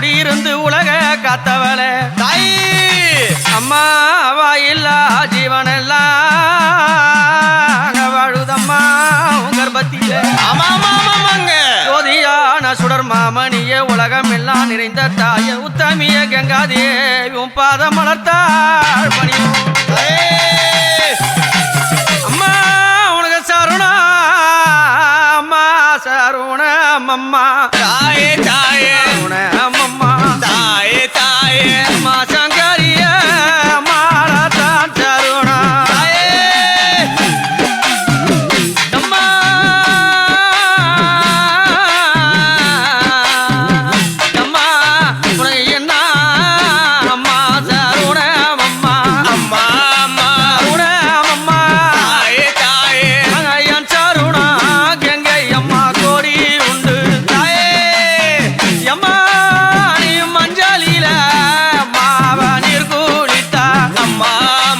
குடியிருந்து உலக காத்தவள. தாய் அம்மா வாயில்லா ஜீவனெல்லாம் வாழுதம்மா கர்ப்பத்தில. ஆமா ஆமா ஆமாங்க. ஜோதியான சுடர் மாமணிய உலகம் எல்லாம் நிறைந்த தாய உத்தமிய கங்காதே உன் பாதம் மலர்த்தாள் பணியும் அம்மம்மா தாயே தாயே உன அம்மம்மா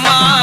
அம்மா